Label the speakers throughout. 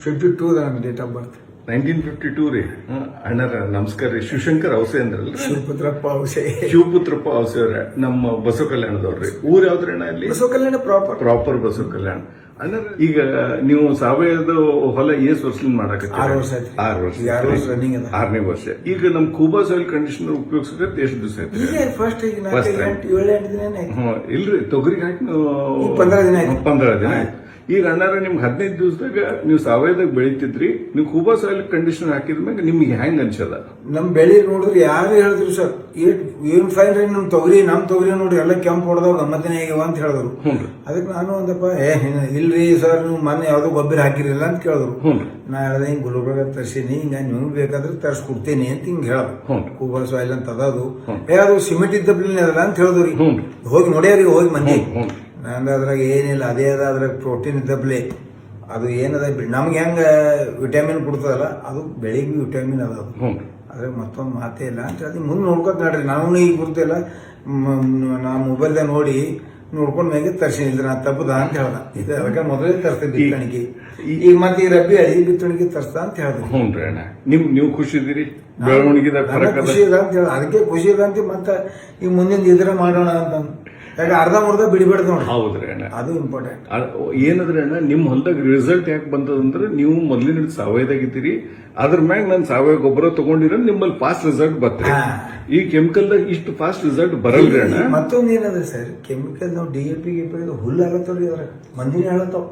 Speaker 1: Fifty two ನನ್ನ date of birth
Speaker 2: nineteen fifty two ರೀ. ಅಣ್ಣರ ನಮಸ್ಕಾರ ರೀ. ಶಿವಶಂಕರ್ ಔಸೆ ಅಂದ್ರಲ್ಲ
Speaker 1: ಶಿವಪುತ್ರಪ್ಪ ಅವಸೆ
Speaker 2: ಶಿವಪುತ್ರಪ್ಪ ಔಸೆ ಅವ್ರೆ. ನಮ್ಮ ಬಸವ ಕಲ್ಯಾಣದವ್ರಿ ಊರ್ ಯಾವ್ದ್ರಿ ಅಣ್ಣ ಇಲ್ಲಿ?
Speaker 1: ಬಸವ ಕಲ್ಯಾಣ ಪ್ರಾಪರ್
Speaker 2: ಪ್ರಾಪರ್ ಬಸವ ಕಲ್ಯಾಣ ಅಣ್ಣರ ಈಗ ನೀವು ಸಾವಯವದ ಹೊಲ ಏಸ್ ವರ್ಷದಿಂದ ಮಾಡಕತ್ತೀರಿ?
Speaker 1: ಆರು ವರ್ಷ ಆಯ್ತು.
Speaker 2: ಆರು ವರ್ಷ
Speaker 1: ಆರು ವರ್ಷ ರನ್ನಿಂಗ್ ಅದ.
Speaker 2: ಆರನೇ ವರ್ಷ. ಈಗ ನಮ್ ಕೂಬಾ ಸಾಯಿಲ್ ಕಂಡೀಷನರ್ ಉಪಯೋಗಿಸಿದ್ರೆ ಎಷ್ಟು ದಿವಸ ಆಯ್ತು
Speaker 1: ಈಗ ಫಸ್ಟ್ ಈಗ ನಾಲ್ಕು
Speaker 2: First time.
Speaker 1: ಎಂಟು ಏಳು ಎಂಟು ದಿನ
Speaker 2: ಹ್ಮ್. ಇಲ್ರಿ ತೊಗರಿಗೆ ಹಾಕಿ ನಾವು
Speaker 1: ಪಂದ್ರ ದಿನ ಆಯ್ತು.
Speaker 2: ಪಂದ್ರ ದಿನ ಆಯ್ತು. ಈಗ ಅಣ್ಣಾರ ನಿಮ್ಗೆ ಹದಿನೈದು ದಿವಸದಾಗ ನೀವು ಸಾವಯವದಾಗ ಬೆಳಿತಿದ್ರಿ ನೀವು ಕೂಬಾ ಸಾಯಿಲ್ ಕಂಡೀಷನ್ ಹಾಕಿದ ಮ್ಯಾಗ ನಿಮ್ಗೆ ಹೆಂಗ್ ಅನ್ಸದ?
Speaker 1: ನಮ್ ಬೆಳಿ ನೋಡಿದ್ರೆ ಯಾರು ಹೇಳಿದ್ರು ಸರ್ ಏನ್ ಫೈನ್ ರೀ ನಮ್ ತೊಗರಿ ನಮ್ ತೊಗರಿ ನೋಡ್ರಿ ಎಲ್ಲ ಕೆಂಪು ಹೊಡೆದವ್ ಗಮ್ಮತ್ತಿನ ಆಗ್ಯಾವ ಅಂತ ಹೇಳಿದ್ರು. ಅದಕ್ಕೆ ನಾನು ಒಂದಪ್ಪ ಏ ಇಲ್ರಿ ಸರ್ ನೀವು ಮೊನ್ನೆ ಯಾವ್ದೋ ಗೊಬ್ಬರ ಹಾಕಿರಲಿಲ್ಲ ಅಂತ ಕೇಳಿದ್ರು. ನಾ ಹೇಳ್ದೆ ಹಿಂಗೆ ಗುಲ್ಬರ್ಗ ತರ್ಸೀನಿ ಹಿಂಗ ನಿಮ್ಗೆ ಬೇಕಾದ್ರೆ ತರ್ಸ್ಕೊಡ್ತೀನಿ ಅಂತ ಹಿಂಗೆ ಹೇಳ್ದೆ. ಕೂಬಾ ಸಾಯಿಲ್ ಅಂತ ಅದದು. ಏ ಅದು ಸಿಮೆಂಟ್ ಇದ್ದಪ್ಲಿನ ಅದಲ್ಲ ಅಂತ ಹೇಳಿದ್ರಿ ಹೋಗಿ ನೋಡ್ಯಾರಿ ಹೋಗಿ ಮಂದಿ ನಂದು ಅದ್ರಾಗ ಏನಿಲ್ಲ ಅದೇ ಅದ ಅದ್ರಾಗ ಪ್ರೋಟೀನ್ ಇದ್ದಬ್ಲೆ ಅದು ಏನದ ನಮ್ಗೆ ಹೆಂಗ ವಿಟಮಿನ್ ಕೊಡ್ತದಲ್ಲ ಅದು ಬೆಳಿಗ್ಗೆ ವಿಟಮಿನ್ ಅದ ಅದು. ಅದ್ರಾಗ ಮತ್ತೊಂದು ಮಾತೇ ಇಲ್ಲ. ಅಂತ ಅದಕ್ಕೆ ಮುಂದೆ ನೋಡ್ಕೊತ ನೋಡ್ರಿ. ನಾನು ಈಗ ಗೊತ್ತಿಲ್ಲ ನಾ ಮೊಬೈಲ್ದಾಗ ನೋಡಿ ನೋಡ್ಕೊಂಡ್ ಮ್ಯಾಗೆ ತರ್ಸಿನಿಲ್ರಿ ನಾ ತಪ್ಪದ ಅಂತ ಹೇಳ್ದ. ಇದು ಅದಕ್ಕೆ ಮೊದಲೇ ತರ್ಸ್ತಿದ್ದೆ ಬಿತ್ತಣಿಗೆ ಈಗ ಮತ್ತೆ ಈ ರಬ್ಬಿ ಅಳಿ ಬಿತ್ತಣಿಗೆ ತರ್ಸ್ದ ಅಂತ ಹೇಳ್ದೆ.
Speaker 2: ಹ್ಞೂ ರೀ ಅಣ್ಣ. ನಿಮ್ ನೀವು ಖುಷಿ ಇದೀರಿ ಬೆಳವಣಿಗೆ
Speaker 1: ಖುಷಿ ಇದೆ ಅಂತ ಹೇಳ ಅದಕ್ಕೆ ಖುಷಿ ಇದೆ ಅಂತ ಮತ್ತೆ ಈಗ ಮುಂದಿನ ಇದ್ರೆ ಮಾಡೋಣ ಅಂತ ಯಾಕೆ ಅರ್ಧ ಮುರ್ಧ ಬಿಡಿಬಿಡ್ದು ನೋಡಿ
Speaker 2: ಹೌದ್ರಿ ಅಣ್ಣ.
Speaker 1: ಅದು ಇಂಪಾರ್ಟೆಂಟ್
Speaker 2: ಏನಂದ್ರೆ ಅಣ್ಣ ನಿಮ್ಮ ಹೊಲದಾಗ ರಿಸಲ್ಟ್ ಯಾಕೆ ಬಂತದಂದ್ರೆ ನೀವು ಮೊದಲಿನ ಸಾವಯವದಾಗಿದ್ದೀರಿ ಅದ್ರ ಮ್ಯಾಗ ನಾನು ಸಾವಯವ ಗೊಬ್ಬರ ತಗೊಂಡಿರ ನಿಮ್ಮಲ್ಲಿ ಫಾಸ್ಟ್ ರಿಸಲ್ಟ್
Speaker 1: ಬರ್ತದೆ.
Speaker 2: ಈ ಕೆಮಿಕಲ್ದಾಗ ಇಷ್ಟು ಫಾಸ್ಟ್ ರಿಸಲ್ಟ್ ಬರಲ್ರಿ ಅಣ್ಣ.
Speaker 1: ಮತ್ತೊಂದು ಏನದ ಸರ್ ಕೆಮಿಕಲ್ ನಾವು ಡಿ ಎ ಪಿ ಗಿ ಪಿ ಹುಲ್ಲು ಆಗತ್ತವ್ರಿ ಅದ್ರ ಮಂದಿನ ಹೇಳತ್ತವ್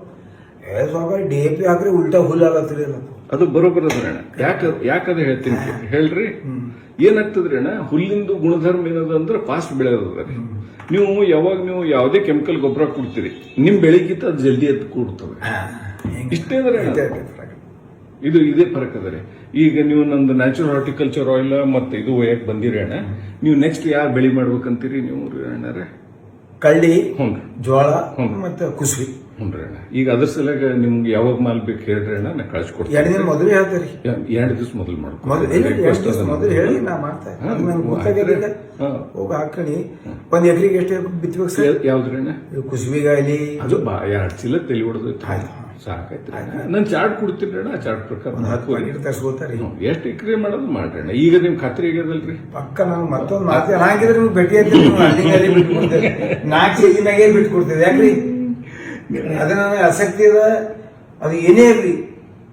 Speaker 1: ಡಿ ಎ ಪಿ ಹಾಕ್ರಿ ಉಲ್ಟಾ ಹುಲ್ಲು ಆಗತ್ತರಿ ಅನ್ನತ್ತವ
Speaker 2: ಅದು ಬರೋಬರದ್ರಣ ಯಾಕೆ ಅಣ್ಣ. ಯಾಕ ಅದು ಹೇಳ್ತೀನಿ ಹೇಳ್ರಿ? ಏನಾಗ್ತದ್ರಿ ಅಣ್ಣ? ಹುಲ್ಲಿಂದು ಗುಣಧರ್ಮ ಏನದ ಅಂದ್ರೆ ಫಾಸ್ಟ್ ಬೆಳೆಯೋದ್ರ ನೀವು ಯಾವಾಗ ನೀವು ಯಾವುದೇ ಕೆಮಿಕಲ್ ಗೊಬ್ಬರ ಕೊಡ್ತೀರಿ ನಿಮ್ ಬೆಳಿಗಿಂತ ಅದು ಜಲ್ದಿ ಎದ್ದು ಕೂಡ್ತವೆ ಇಷ್ಟೇ ಅಂದ್ರೆ. ಇದು ಇದೇ ಫರಕ್ ಅದ ರೀ. ಈಗ ನೀವು ನಂದು ನ್ಯಾಚುರಲ್ ಹಾರ್ಟಿಕಲ್ಚರ್ ಆಯಿಲ್ ಮತ್ತೆ ಇದು ಒಯ್ಯಕ್ ಬಂದಿರಿ ಅಣ್ಣ. ನೀವು ನೆಕ್ಸ್ಟ್ ಯಾರು ಬೆಳಿ ಮಾಡ್ಬೇಕಂತೀರಿ ನೀವು ಅಣ್ಣಾರೆ ಅಣ್ಣರೇ?
Speaker 1: ಕಳ್ಳಿ
Speaker 2: ಹ್ಞೂ
Speaker 1: ಜೋಳ
Speaker 2: ಹ್ಞೂ
Speaker 1: ಮತ್ತೆ ಕುಸ್ಬಿ
Speaker 2: ಹ್ಞೂ ರೀ ಅಣ್ಣ. ಈಗ ಅದ್ರ ಸಲಗ ನಿಮ್ಗೆ ಯಾವಾಗ ಮಾಲ್ ಬೇಕು ಹೇಳ್ರಿ ಅಣ್ಣ ನಾ ಕಳ್ಸಿಕೊಡ್ತೀನಿ.
Speaker 1: ಎರಡು ದಿನ ಮೊದಲು ಹೇಳ್ತಾರೆ.
Speaker 2: ಎರಡು ದಿವಸ ಮೊದಲು
Speaker 1: ಮೊದಲು ಹೇಳಿ ನಾ ಮಾಡ್ತಾ. ಹೋಗಿ ಹಾಕಣಿ ಒಂದ್ ಎಕರೆಗೆ ಎಷ್ಟು ಬಿತ್ತಬೇಕು ಸರ್?
Speaker 2: ಯಾವ್ದ್ರಿ ಅಣ್ಣ?
Speaker 1: ಕುಸ್ಬಿಗಾಯ್ಲಿ
Speaker 2: ಅದು ಬಾ ಎರಡು ಚೀಲ ತಲೆ ಹೊಡೆದು
Speaker 1: ಸಾಕಾಯ್ತು
Speaker 2: ಸಾಕೈತ್ರಿ ನಾನು ಚಾರ್ಟ್ ಕೊಡ್ತೀನಿ ಅಣ್ಣ ಆ ಚಾರ್ಟ್ ಪ್ರಕಾರ ಎಷ್ಟು ಎಕರೆ ಮಾಡೋದು ಮಾಡ್ರಿ ಅಣ್ಣ. ಈಗ ನಿಮ್ ಖಾತ್ರಿ ಆಗ್ಯದಲ್ರಿ?
Speaker 1: ಪಕ್ಕ ನಾನು ಮತ್ತೊಂದು ಮಾತು ಹಾಗಿದ್ರೆ ನೀವು ಭೇಟಿ ಆಯ್ತು ನಾಲ್ಕು ಕೆ ಜಿ ಮ್ಯಾಗೆ ಬಿಟ್ಕೊಡ್ತೇವೆ ಯಾಕ್ರಿ? ಅದು ನನಗೆ ಆಸಕ್ತಿ ಅದ ಅದು ಏನೇ ಇರಲಿ.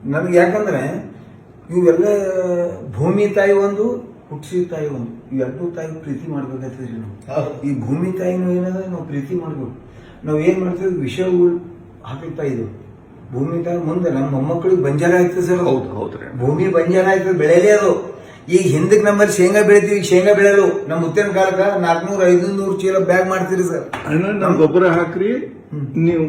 Speaker 1: ನನಗೆ ಯಾಕಂದ್ರೆ ಇವೆಲ್ಲ ಭೂಮಿ ತಾಯಿ ಒಂದು ಹುಟ್ಟಿಸಿ ತಾಯಿ ಒಂದು. ಇವೆರಡೂ ತಾಯಿ ಪ್ರೀತಿ ಮಾಡ್ಬೇಕಾಗ್ತದೆ ರೀ ನಾವು. ಈ ಭೂಮಿ ತಾಯಿನೂ ಏನದ ನಾವು ಪ್ರೀತಿ ಮಾಡ್ಬೇಕು. ನಾವು ಏನು ಮಾಡ್ತೀವಿ ವಿಷಯಗಳು ಹಾಕಿರ್ತಾ ಇದು ಭೂಮಿ ತಾಯಿ ಮುಂದೆ ನಮ್ಮ ಮೊಮ್ಮಕ್ಕಳಿಗೆ ಬಂಜಾರ ಆಯ್ತದೆ ಸರ್.
Speaker 2: ಹೌದು ಹೌದ್ರಿ
Speaker 1: ಭೂಮಿ ಬಂಜಾರ ಆಯ್ತದೆ ಬೆಳೆಯಲೇ ಅದು. ಈಗ ಹಿಂದಕ್ಕೆ ನಮ್ಮಲ್ಲಿ ಶೇಂಗಾ ಬೆಳಿತೀವಿ ಈಗ ಶೇಂಗಾ ಬೆಳೆಯಲು ನಮ್ಮ ಮುತ್ತಿನ ಕಾಲಕ್ಕ ನಾಲ್ಕನೂರ ಐದು ನೂರು ಚೀಲ ಬ್ಯಾಗ್ ಮಾಡ್ತೀರಿ ಸರ್.
Speaker 2: ಅಣ್ಣ ಗೊಬ್ಬರ ಹಾಕ್ರಿ ನೀವು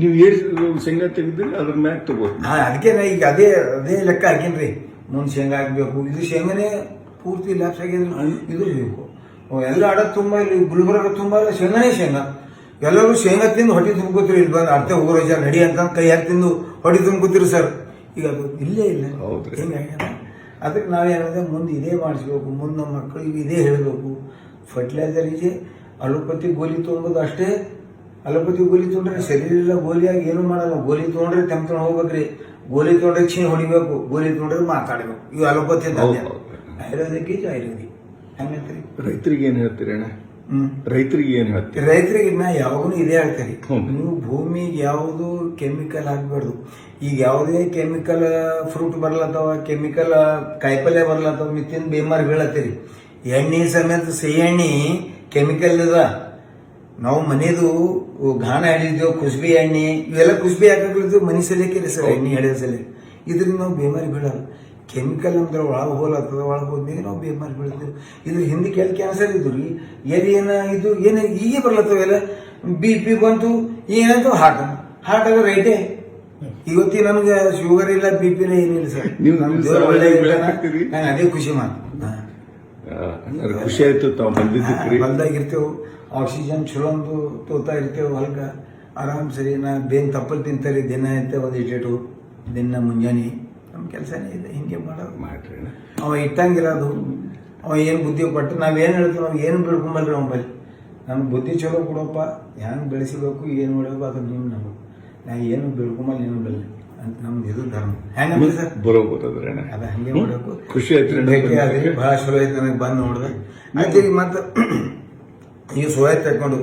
Speaker 2: ನೀವು ಏನು ಶೇಂಗಾ ತೆಗೆದ್ರಿ ಅದ್ರ ಮ್ಯಾಗ ತಗೋ
Speaker 1: ಹಾ ಅದಕ್ಕೆ ನಾ ಈಗ ಅದೇ ಅದೇ ಲೆಕ್ಕ ಹಾಕೇನ್ರಿ. ಮುಂದೆ ಶೇಂಗಾ ಹಾಕ್ಬೇಕು ಇದು ಶೇಂಗಾನೇ ಪೂರ್ತಿ ಲ್ಯಾಪ್ಸ್ ಆಗಿದ್ರೆ ಇದು ಬೇಕು. ಅವ್ ಎಲ್ಲ ಅಡ ತುಂಬ ಇಲ್ಲಿ ಗುಲ್ಬರ್ಗ ತುಂಬ ಎಲ್ಲ ಶೇಂಗಾನೇ ಶೇಂಗಾ. ಎಲ್ಲರೂ ಶೇಂಗಾ ತಿಂದು ಹೊಟ್ಟೆ ತುಂಬ್ಕೋತೀರಿ ಇಲ್ಲಿ ಬಂದು ಅರ್ಧ ಊರೋಜ ನಡಿ ಅಂತ ಕೈ ಹಾಕಿ ತಿಂದು ಹೊಟ್ಟೆ ತುಂಬ್ಕೋತೀರಿ ಸರ್. ಈಗ ಅದು ಇಲ್ಲೇ ಇಲ್ಲ.
Speaker 2: ಹೌದ್ರಿ.
Speaker 1: ಹಿಂಗಾಗ್ಯದ ನಾವು ನಾವೇನಿದೆ ಮುಂದೆ ಇದೇ ಮಾಡಿಸ್ಬೇಕು ಮುಂದೆ ನಮ್ಮ ಮಕ್ಕಳಿಗೆ ಇದೇ ಹೇಳಬೇಕು. ಫರ್ಟಿಲೈಸರ್ ಇದೆ ಅಲೋಪತಿ ಗೋಲಿ ತೊಗೊಂಬೋದು ಅಷ್ಟೇ. ಅಲೋಪತಿ ಗೋಲಿ ತೊಗೊಂಡ್ರೆ ಶರೀರ ಇಲ್ಲ ಗೋಲಿಯಾಗಿ ಏನು ಮಾಡಲ್ಲ. ಗೋಲಿ ತೊಗೊಂಡ್ರೆ ತೆಮ್ತನ ಹೋಗ್ಬೇಕ್ರಿ. ಗೋಲಿ ತೊಗೊಂಡ್ರೆ ಕ್ಷೀಣ ಹೊಡಿಬೇಕು. ಗೋಲಿ ತೊಗೊಂಡ್ರೆ ಮಾತಾಡಬೇಕು. ಇವು ಅಲೋಪತಿ. ಆಯುರ್ವೇದಿಕ್ ಈಜು ಆಯುರ್ವೇದಿಕ್.
Speaker 2: ರೈತರಿಗೆ ಏನು ಹೇಳ್ತೀರಿ ಅಣ್ಣ? ರೈತರಿಗೆ ಏನು ಹೇಳ್ತೀವಿ
Speaker 1: ರೈತರಿಗೆ ನಾ ಯಾವಾಗಲೂ ಇದೇ
Speaker 2: ಹೇಳ್ತೇನೆ.
Speaker 1: ನೀವು ಭೂಮಿಗೆ ಯಾವುದು ಕೆಮಿಕಲ್ ಹಾಕ್ಬಾರ್ದು. ಈಗ ಯಾವುದೇ ಕೆಮಿಕಲ್ ಫ್ರೂಟ್ ಬರ್ಲತ್ತವ ಕೆಮಿಕಲ್ ಕಾಯಿಪಲ್ಯ ಬರ್ಲತ್ತವ ಮಿತ್ತಿನ ಬೇಮಾರಿ ಬೀಳತ್ತೀರಿ. ಎಣ್ಣೆ ಸಮೇತ ಸಿಹಿ ಎಣ್ಣೆ ಕೆಮಿಕಲ್ ಅದ ನಾವು ಮನೆದು ಘಾನ ಹಿಡಿದೇವು ಕುಸ್ಬಿ ಎಣ್ಣೆ. ಇವೆಲ್ಲ ಕುಸ್ಬಿ ಹಾಕಿರ್ತೀವಿ ಮನೆ ಸಲಿಕೆ ಸರ್ ಎಣ್ಣೆ ಹಿಡಿದ ಸಲ ಇದರಿಂದ ನಾವು ಬೇಮಾರಿ ಬೀಳಲ್ಲ. ಕೆಮಿಕಲ್ ಅಂದ್ರೆ ಒಳಗೆ ಹೋಲತ್ತದ ಒಳಗೆ ಹೋದ್ಮೇಲೆ ನಾವು ಬೇಮಾರಿ ಬೀಳ್ತೇವೆ ಇದು ಹಿಂದೆ ಕೆಲ ಕ್ಯಾನ್ಸರ್ ಇದ್ದು ರೀ. ಎಲ್ಲಿ ಏನ ಇದು ಏನು ಈಗ ಬರ್ಲತ್ತವೆಲ್ಲ ಬಿ ಪಿ ಬಂತು ಏನಂತು ಹಾರ್ಟ್ ಹಾರ್ಟ್ ಅದ ರೈಟೇ ಇವತ್ತಿ ನನಗೆ ಶುಗರ್ ಇಲ್ಲ ಬಿ ಪಿನ ಏನಿಲ್ಲ ಸರ್.
Speaker 2: ನೀವು
Speaker 1: ಒಳ್ಳೆ? ನಂಗೆ ಅದೇ ಖುಷಿ ಮಾತು
Speaker 2: ಖುಷಿ ಆಯ್ತು ತಾವು
Speaker 1: ಆಕ್ಸಿಜನ್ ಚಲೋ ಒಂದು ತೋತಾ ಇರ್ತೇವೆ ಹೊಲ್ಗ ಆರಾಮ್ ಸರಿ ನಾ ಬೇನ್ ತಪ್ಪಲ್ ತಿಂತಾರೆ ದಿನ ಇರ್ತೇವೆ ಒಂದು ಇಟ್ಟು. ದಿನ ಮುಂಜಾನೆ. ನಮ್ಮ ಕೆಲಸನೇ ಇದೆ ಹಿಂಗೆ ಮಾಡೋದು
Speaker 2: ಮಾಡ್ರಿ ಅವ
Speaker 1: ಅವ ಅದು ಅವ ಏನು ಬುದ್ಧಿ ಕೊಟ್ಟು ನಾವೇನು ಹೇಳ್ತೀವಿ ನಾವು ಏನು ಬಿಡ್ಕೊಂಬಲ್ರಿ ಅವ್ನ ಬಲಿ ನಮ್ಗೆ ಬುದ್ಧಿ ಚಲೋ ಕೊಡಪ್ಪ ಹೆಂಗೆ ಬೆಳೆಸಬೇಕು ಏನು ಮಾಡಬೇಕು ಅದು ನೀವು ನಮಗೆ. ನಾ ಏನು ಬೆಳ್ಕೊಂಬಲ್ಲಿ ಏನು ಬಲ್ಲಿ. ಅಂತ ನಮ್ದು ಇದು ಧರ್ಮ. ಹೆಂಗೆ ಸರ್?
Speaker 2: ಬರೋಬೋದು ಅದ್ರಿ
Speaker 1: ಅದು ಹಂಗೆ ಮಾಡಬೇಕು
Speaker 2: ಖುಷಿ ಆಯ್ತು
Speaker 1: ಭಾಳ ಚಲೋ ಐತೆ ನನಗೆ ಬಂದು ನೋಡಿದೆ. ಆಯ್ತು ಈಗ ಮತ್ತೆ ಈಗ ಸೋಯ ತಗೊಂಡು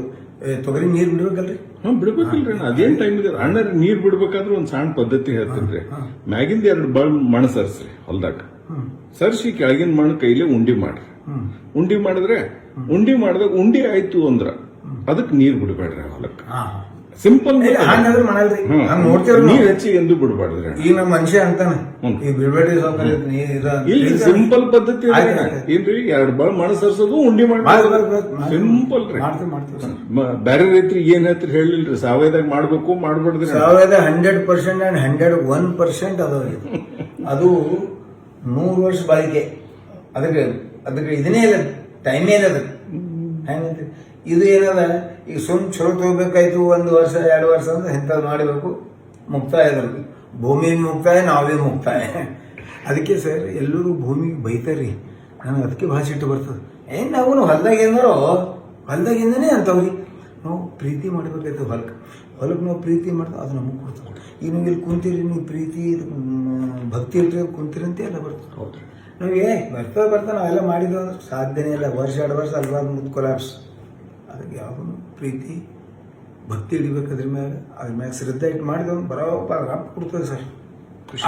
Speaker 1: ತೊಗರಿ ನೀರು ಬಿಡ್ಬೇಕಲ್ರಿ?
Speaker 2: ಹಾ ಬಿಡ್ಬೇಕಲ್ರಿ ಅದೇನ್ ಟೈಮ್ ಇದೆ ಅಣ್ಣ ನೀರ್ ಬಿಡ್ಬೇಕಾದ್ರೆ ಒಂದ್ ಸಣ್ಣ ಪದ್ಧತಿ ಹೇಳ್ತೀನಿ ಮ್ಯಾಗಿಂದ ಎರಡು ಬಳ ಮಣ ಸರ್ಸ್ರಿ ಹೊಲ್ದಾಗ. ಸರ್ಸಿ ಕೆಳಗಿನ ಮಣ್ಣು ಕೈಲಿ ಉಂಡಿ ಮಾಡ್ರಿ. ಉಂಡಿ ಮಾಡಿದ್ರೆ ಉಂಡಿ ಮಾಡಿದಾಗ ಉಂಡಿ ಆಯ್ತು ಅಂದ್ರ ಅದಕ್ಕೆ ನೀರ್ ಬಿಡಬೇಡ್ರಿ ಹೊಲಕ್ಕೆ. ಸಿಂಪಲ್
Speaker 1: ಹಂಗಂದ್ರೆ ಮಾಡಲ್ರಿ. ಹಂಗ ನೋಡ್ತೀವ್ರಿ ನೀವ್.
Speaker 2: ಹೆಚ್ಚಿ ಎಂದು ಬಿಡಬಾರ್ದ್ರಿ
Speaker 1: ಈಗ ನಮ್ಮ ಮನುಷ್ಯ ಅಂತಾನೆ. ಈಗ ಬಿಡ್ಬೇಡ್ರಿ.
Speaker 2: ಇಲ್ಲಿ ಸಿಂಪಲ್ ಪದ್ಧತಿ ಏನ್ರಿ ಎರಡು ಬಳ ಸರ್ಸೋದು ಉಂಡಿ
Speaker 1: ಮಾಡ್ತೀವಿ.
Speaker 2: ಸಿಂಪಲ್ ರೀ. ಬೇರೆ ರೈತರಿಗೆ ಏನ್ ಹೇಳ್ತೀರಿ ಹೇಳಿಲ್ರಿ. ಸಾವಯದಾಗ ಮಾಡ್ಬೇಕು ಮಾಡ್ಬಾರ್ದ್ರಿ
Speaker 1: ಸಾವಯದ hundred percent and hundred one percent ಅದ. ಅದು ನೂರು ವರ್ಷ ಬಾಳಿಕೆ. ಅದಕ್ಕೆ ಅದಕ್ಕೆ ಇದನ್ನೇ ಇಲ್ಲ ಟೈಮೇ ಇಲ್ಲ ಅದಕ್ಕೆ ಹೆಂಗಂತ ಇದು ಏನದ? ಈಗ ಸುಮ್ ಚಲೋ ತಗೋಬೇಕಾಯ್ತು ಒಂದು ವರ್ಷ ಎರಡು ವರ್ಷ ಅಂದ್ರೆ ಇಂಥದ್ದು ಮಾಡಬೇಕು? ಮುಕ್ತಾಯ ಅದ್ರದ್ದು ಭೂಮಿ ಮುಕ್ತಾಯ ನಾವೇ ಮುಕ್ತಾಯ. ಅದಕ್ಕೆ ಸರ್ ಎಲ್ಲರೂ ಭೂಮಿಗೆ ಬೈತಾರ್ರಿ. ನನಗೆ ಅದಕ್ಕೆ ಭಾಷೆ ಇಟ್ಟು ಬರ್ತದೆ. ಏನು ನಾವು ಹೊಲ್ದಾಗ ಏನಾರೋ ಹೊಲ್ದಾಗಿಂದನೇ ಅಂತವ್ರಿ ನಾವು ಪ್ರೀತಿ ಮಾಡ್ಬೇಕಾಯ್ತು ಹೊಲಕ್ಕೆ ಹೊಲಕ್ಕೆ ನಾವು ಪ್ರೀತಿ ಮಾಡ್ತಾ ಅದು ನಮಗೆ ಕೊಡ್ತದೆ. ಈಗ ನೀವು ಇಲ್ಲಿ ಕುಂತೀರಿ ನೀವು ಪ್ರೀತಿ ಭಕ್ತಿ ಇಟ್ಟರೆ ಕುಂತೀರಿ ಅಂತ ಎಲ್ಲ ಬರ್ತದೆ. ನಾವು ಏ ಬರ್ತಾ ಬರ್ತಾ ನಾವೆಲ್ಲ ಮಾಡಿದ್ದು ಅಂದ್ರೆ ಸಾಧ್ಯನೇ ಇಲ್ಲ. ವರ್ಷ ಎರಡು ವರ್ಷ ಅಲ್ವಾ ಮುದ್ದು ಕೊಲಾಪ್ಸ್ ಅದಕ್ಕೆ ಯಾವುದೂ ಪ್ರೀತಿ ಭಕ್ತಿ ಹಿಡಿಬೇಕು ಅದ್ರ ಮ್ಯಾಗ ಅದ್ರ ಮ್ಯಾಗ ಶ್ರದ್ಧೆ ಇಟ್ಟು ಮಾಡಿದವ್ ಬರೋಬ್ಬರ ರಪ್ಪ ಕೊಡ್ತದೆ ಸರ್.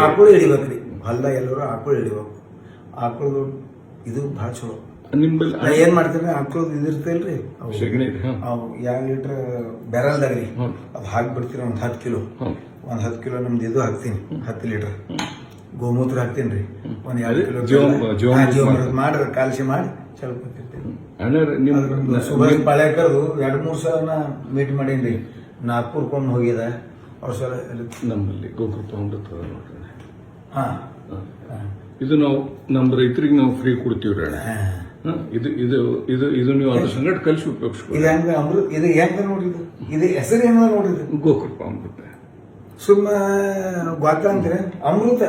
Speaker 1: ಆಕಳು ಹಿಡಿಬೇಕ್ರಿ. ಹೊಲ್ದಾಗ ಎಲ್ಲರೂ ಆಕಳು ಹಿಡಿಬೇಕು. ಆಕಳದು ಇದು ಭಾಳ ಚಲೋ.
Speaker 2: ನಿಮ್ಮಲ್ಲಿ
Speaker 1: ಏನು ಏನ್ ಮಾಡ್ತೀನಿ ಆಕಳದು ಇದಿರ್ತಲ್ರಿ ಅವು
Speaker 2: ಸಗಣಿ ಇದೆ, ಹಾ.
Speaker 1: ಅವು ಎರಡು ಲೀಟ್ರ್ ಬೆರಲ್ದಾಗ ರೀ. ಅದು ಹಾಕ್ಬಿಡ್ತೀನಿ ಒಂದು ಹತ್ತು ಕಿಲೋ. ಒಂದು ಹತ್ತು ಕಿಲೋ ನಮ್ದು ಇದು ಹಾಕ್ತೀನಿ ಹತ್ತು ಲೀಟ್ರ್. ಗೋಮೂತ್ರ ಹಾಕ್ತೀನಿ ರೀ ಒಂದು ಎರಡು ಕಿಲೋ
Speaker 2: ಜೀವ- ಜೀವಾಮೃತ
Speaker 1: ಮಾಡ್ರಿ ಕಾಲ್ಸಿ ಮಾಡಿ ಚಲೋ
Speaker 2: ಅಣ್ಣ
Speaker 1: ಸುಭಾಷ್ ಪಾಳ್ಯಕರ್ದು ಎರಡು ಮೂರು ಸಲ ನಾ ಮೀಟ್ ಮಾಡೀನಿ ನಾಗ್ಪುರ್ಕೊಂಡು ಹೋಗಿದ ಅವ್ರ ಸಲ
Speaker 2: ನಮ್ಮಲ್ಲಿ ಗೋಕೃಪ ಅಮೃತ ಅದ ನೋಡ್ರಿ. ಅಣ್ಣ.
Speaker 1: ಹಾಂ.
Speaker 2: ಇದು ನಾವು ನಮ್ಮ ರೈತರಿಗೆ ನಾವು ಫ್ರೀ ಕೊಡ್ತೀವ್ರಿ ಅಣ್ಣ. ಹಾ, ಇದು ಇದು ಇದು ಇದು ನೀವು ಅದ್ರ ಸಂಗಟ ಕಲಿಸಿ ಉಪಯೋಗಿಸ್ಬೋದು
Speaker 1: ಇದು ಹೆಂಗೆ ಅಮೃತ ಇದು ಹೆಂಗೆ ನೋಡಿದ್ದು ಇದು? ಹೆಸರು ಏನೋ ನೋಡಿದ್ದು
Speaker 2: ಗೋಕೃಪ ಅಮೃತ
Speaker 1: ಸುಮ್ಮ ಗೊತ್ತ ಅಂತೀರ? ಅಮೃತ.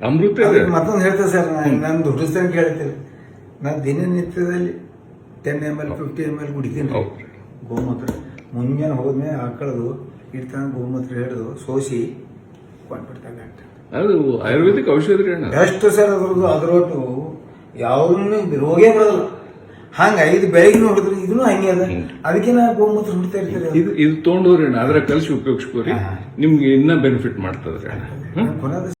Speaker 2: ಅಮೃತ
Speaker 1: ಮತ್ತೊಂದು ಹೇಳ್ತೇನೆ ಸರ್ ನಾನು ದುಡ್ಡಿಸ್ತೇನೆ ಕೇಳ್ತೀನಿ. ನಾನು ದಿನನಿತ್ಯದಲ್ಲಿ ten M L fifty M L ಕುಡಿತೀನಿ. ಗೋಮೂತ್ರ. ಮುಂಜಾನೆ ಹೋದ್ಮೇಲೆ ಆಕಳದು ಇಡ್ತಾನ ಗೋಮೂತ್ರ ಹಿಡಿದು ಸೋಸಿ ಕೊಂಡ್ಬಿಡ್ತಾನೆ
Speaker 2: ಅದು ಆಯುರ್ವೇದಿಕ್ ಔಷಧ ರೀ ಅಣ್ಣ.
Speaker 1: ಎಷ್ಟು ಸರ್ ಅದ್ರದ್ದು ಅದ್ರೊಟ್ಟು ಯಾವ್ದನ್ನು ರೋಗೇ ಬರೋದಿಲ್ಲ ಹಂಗ ಐದು ಬೆಳಗ್ಗೆ ನೋಡಿದ್ರೆ ಇದನ್ನು ಹಂಗೆ ಅದ. ಅದಕ್ಕೆ ನಾ ಗೋಮೂತ್ರ ಹುಡ್ತಾ ಇರ್ತೀರಿ
Speaker 2: ಇದು ಇದು ತೊಗೊಂಡೋರಿ ಅಣ್ಣ ಅದ್ರ ಕಲಿಸಿ ಉಪಯೋಗಿಸ್ಕೋರಿ. ನಿಮ್ಗೆ ಇನ್ನ ಬೆನಿಫಿಟ್ ಮಾಡ್ತದ್ರಿ ಅಣ್ಣ.
Speaker 1: ಕೊನೆದ